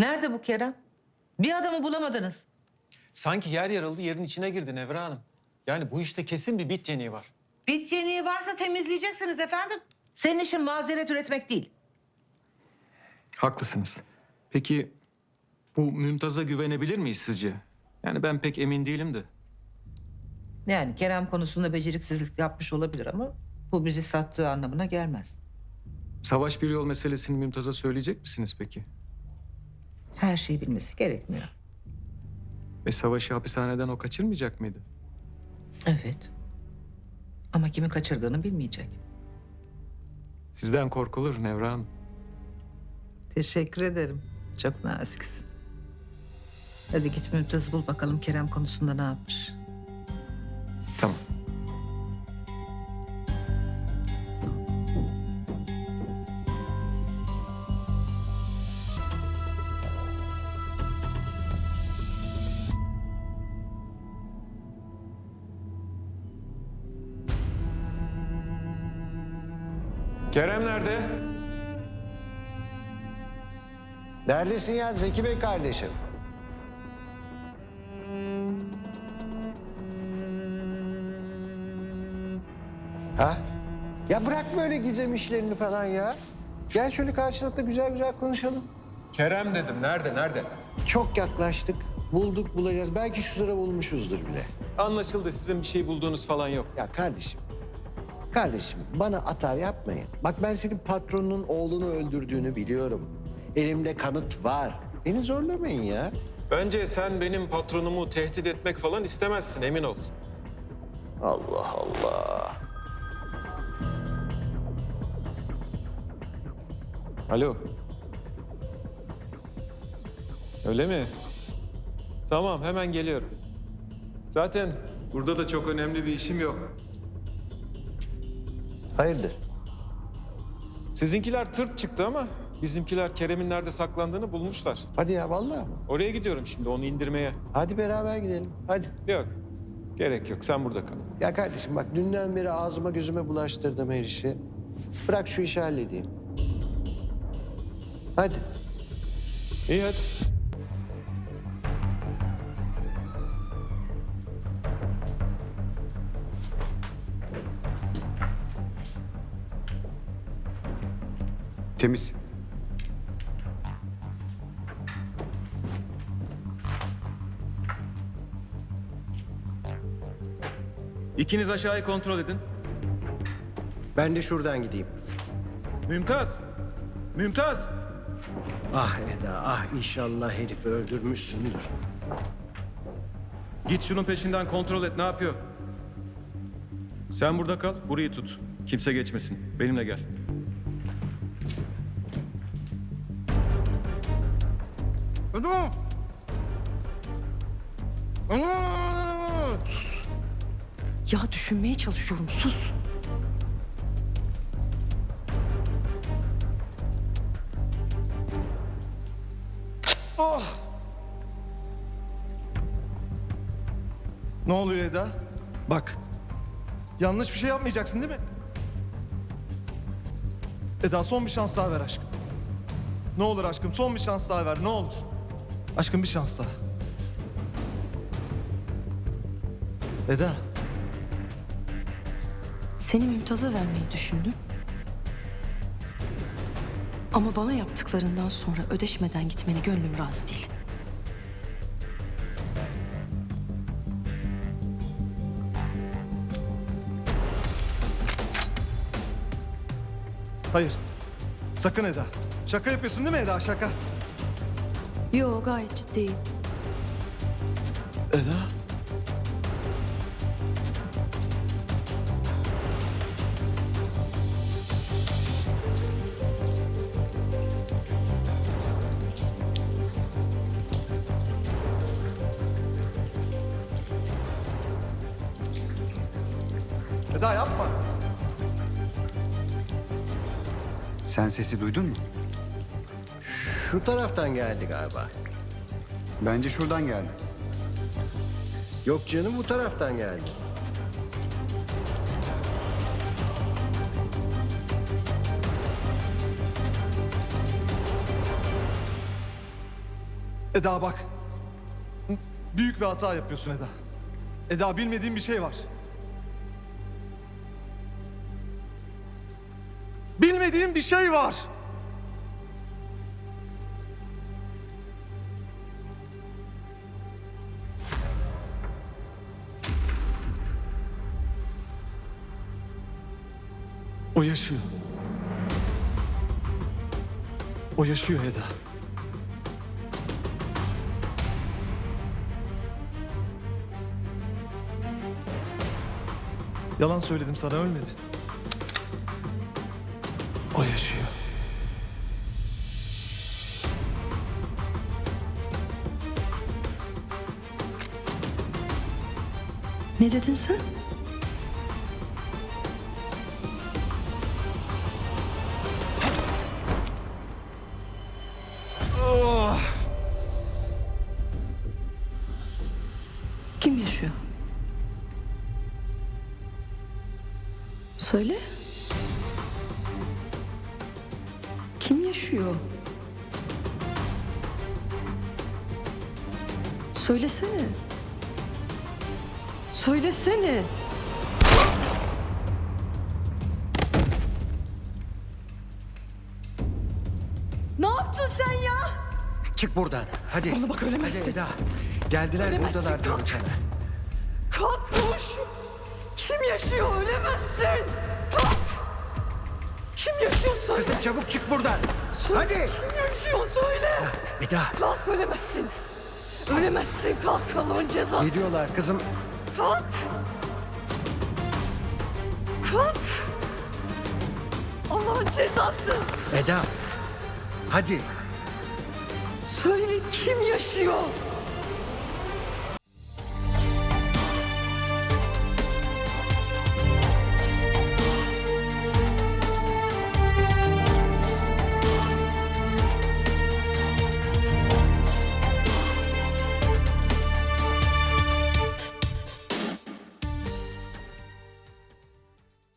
Nerede bu Kerem? Bir adamı bulamadınız. Sanki yer yarıldı yerin içine girdi Nevra Hanım. Yani bu işte kesin bir bit yeniği var. Bit yeniği varsa temizleyeceksiniz efendim. Senin işin mazeret üretmek değil. Haklısınız. Peki bu Mümtaz'a güvenebilir miyiz sizce? Yani ben pek emin değilim de. Yani Kerem konusunda beceriksizlik yapmış olabilir ama bu bizi sattığı anlamına gelmez. Savaş bir yol meselesini Mümtaz'a söyleyecek misiniz peki? Her şeyi bilmesi gerekmiyor. Ve savaşı hapishaneden o kaçırmayacak mıydı? Evet. Ama kimi kaçırdığını bilmeyecek. Sizden korkulur Nevra Hanım. Teşekkür ederim. Çok naziksin. Hadi git Mümtaz'ı bul bakalım Kerem konusunda ne yapmış. Tamam. Kerem nerede? Neredesin ya Zeki Bey kardeşim? Ha? Ya bırak böyle gizem işlerini falan ya. Gel şöyle karşılıklı güzel güzel konuşalım. Kerem dedim. Nerede? Nerede? Çok yaklaştık. Bulduk bulacağız. Belki şu sıra bulmuşuzdur bile. Anlaşıldı. Sizin bir şey bulduğunuz falan yok. Ya kardeşim. Kardeşim bana atar yapmayın. Bak ben senin patronunun oğlunu öldürdüğünü biliyorum. Elimde kanıt var. Beni zorlamayın ya. Bence sen benim patronumu tehdit etmek falan istemezsin emin ol. Allah Allah. Alo. Öyle mi? Tamam hemen geliyorum. Zaten burada da çok önemli bir işim yok. Hayırdır? Sizinkiler tırt çıktı ama bizimkiler Kerem'in nerede saklandığını bulmuşlar. Hadi ya vallahi? Oraya gidiyorum şimdi onu indirmeye. Hadi beraber gidelim. Hadi. Yok. Gerek yok. Sen burada kal. Ya kardeşim bak dünden beri ağzıma gözüme bulaştırdım her işi. Bırak şu işi halledeyim. Hadi. İyi hadi. Temiz. İkiniz aşağıyı kontrol edin. Ben de şuradan gideyim. Mümtaz. Mümtaz. Ah Eda ah inşallah herifi öldürmüşsündür. Git şunun peşinden kontrol et. Ne yapıyor? Sen burada kal. Burayı tut. Kimse geçmesin. Benimle gel. Ana! Ana! Ya düşünmeye çalışıyorum sus. Ne oluyor Eda? Bak. Yanlış bir şey yapmayacaksın değil mi? Eda son bir şans daha ver aşkım. Ne olur aşkım son bir şans daha ver ne olur. Aşkım bir şans daha. Eda. Seni Mümtaz'a vermeyi düşündüm. Ama bana yaptıklarından sonra ödeşmeden gitmeni gönlüm razı değil. Hayır. Sakın Eda. Şaka yapıyorsun değil mi Eda şaka? Yo gayet ciddiyim. Eda. Eda yapma. Sen sesi duydun mu? Şu taraftan geldi galiba. Bence şuradan geldi. Yok canım bu taraftan geldi. Eda bak. Büyük bir hata yapıyorsun Eda. Eda bilmediğin bir şey var. Bilmediğin bir şey var. O yaşıyor. O yaşıyor Eda. Yalan söyledim sana ölmedi. O yaşıyor. Ne dedin sen? Söyle. Kim yaşıyor? Söylesene. Söylesene. Ne yaptın sen ya? Çık buradan. Hadi. Bana bak, ölemezsin. Hadi Eda. Geldiler Ölemezsin, buradalar diyorum kalk. sana. Kalk. Kim yaşıyor? Ölemezsin. Kim yaşıyor söyle. Kızım çabuk çık buradan. Söyle, Hadi. Kim yaşıyor söyle. Eda. Kalk ölemezsin. Ölemezsin. Kalk Allah'ın cezası. Geliyorlar kızım. Kalk. Kalk. Allah'ın cezası. Eda. Hadi. Söyle kim yaşıyor?